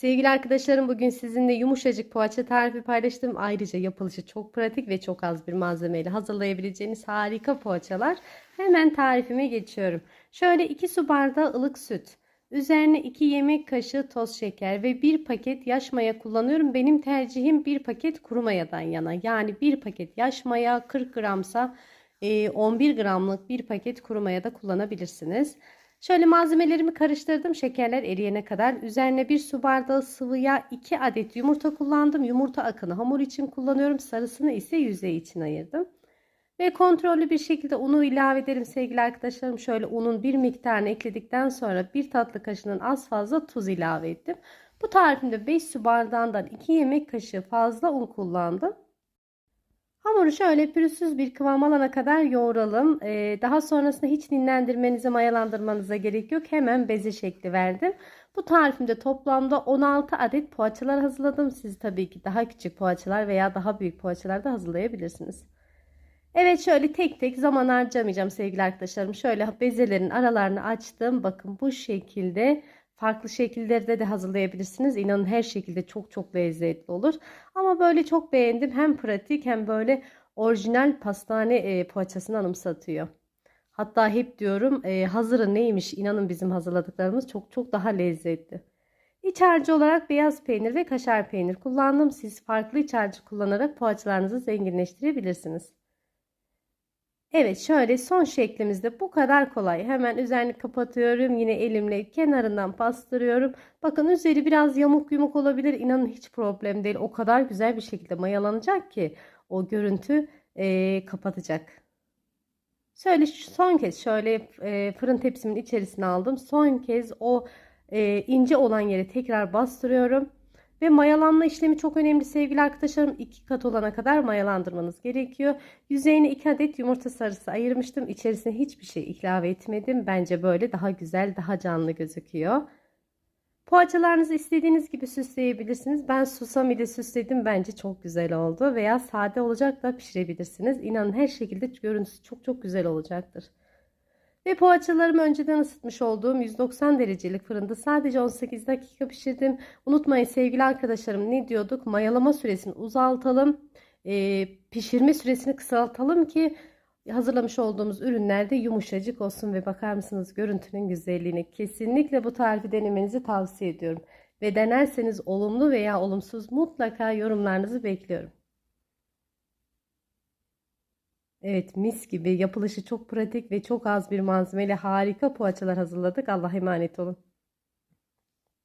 Sevgili arkadaşlarım bugün sizinle yumuşacık poğaça tarifi paylaştım. Ayrıca yapılışı çok pratik ve çok az bir malzemeyle hazırlayabileceğiniz harika poğaçalar. Hemen tarifime geçiyorum. Şöyle 2 su bardağı ılık süt. Üzerine 2 yemek kaşığı toz şeker ve 1 paket yaş maya kullanıyorum. Benim tercihim 1 paket kuru mayadan yana. Yani 1 paket yaş maya 40 gramsa 11 gramlık bir paket kuru maya da kullanabilirsiniz. Şöyle malzemelerimi karıştırdım şekerler eriyene kadar. Üzerine bir su bardağı sıvı yağ 2 adet yumurta kullandım. Yumurta akını hamur için kullanıyorum. Sarısını ise yüzey için ayırdım. Ve kontrollü bir şekilde unu ilave edelim sevgili arkadaşlarım. Şöyle unun bir miktarını ekledikten sonra bir tatlı kaşığının az fazla tuz ilave ettim. Bu tarifimde 5 su bardağından 2 yemek kaşığı fazla un kullandım. Hamuru şöyle pürüzsüz bir kıvam alana kadar yoğuralım. Ee, daha sonrasında hiç dinlendirmenize, mayalandırmanıza gerek yok. Hemen beze şekli verdim. Bu tarifimde toplamda 16 adet poğaçalar hazırladım. Siz tabii ki daha küçük poğaçalar veya daha büyük poğaçalar da hazırlayabilirsiniz. Evet şöyle tek tek zaman harcamayacağım sevgili arkadaşlarım. Şöyle bezelerin aralarını açtım. Bakın bu şekilde farklı şekillerde de hazırlayabilirsiniz. İnanın her şekilde çok çok lezzetli olur. Ama böyle çok beğendim. Hem pratik hem böyle orijinal pastane e, poğaçasını anımsatıyor. Hatta hep diyorum e, hazırı neymiş inanın bizim hazırladıklarımız çok çok daha lezzetli. İç harcı olarak beyaz peynir ve kaşar peynir kullandım. Siz farklı iç harcı kullanarak poğaçalarınızı zenginleştirebilirsiniz. Evet şöyle son şeklimizde bu kadar kolay. Hemen üzerini kapatıyorum. Yine elimle kenarından bastırıyorum. Bakın üzeri biraz yamuk yumuk olabilir. İnanın hiç problem değil. O kadar güzel bir şekilde mayalanacak ki o görüntü e, kapatacak. Şöyle son kez şöyle e, fırın tepsimin içerisine aldım. Son kez o e, ince olan yere tekrar bastırıyorum. Ve mayalanma işlemi çok önemli sevgili arkadaşlarım. iki kat olana kadar mayalandırmanız gerekiyor. Yüzeyine 2 adet yumurta sarısı ayırmıştım. İçerisine hiçbir şey ilave etmedim. Bence böyle daha güzel, daha canlı gözüküyor. Poğaçalarınızı istediğiniz gibi süsleyebilirsiniz. Ben susam ile süsledim. Bence çok güzel oldu. Veya sade olacak da pişirebilirsiniz. İnanın her şekilde görüntüsü çok çok güzel olacaktır. Ve poğaçalarımı önceden ısıtmış olduğum 190 derecelik fırında sadece 18 dakika pişirdim. Unutmayın sevgili arkadaşlarım ne diyorduk? Mayalama süresini uzaltalım. E, pişirme süresini kısaltalım ki hazırlamış olduğumuz ürünlerde yumuşacık olsun ve bakar mısınız görüntünün güzelliğine kesinlikle bu tarifi denemenizi tavsiye ediyorum. Ve denerseniz olumlu veya olumsuz mutlaka yorumlarınızı bekliyorum. Evet mis gibi yapılışı çok pratik ve çok az bir malzemeyle harika poğaçalar hazırladık. Allah'a emanet olun.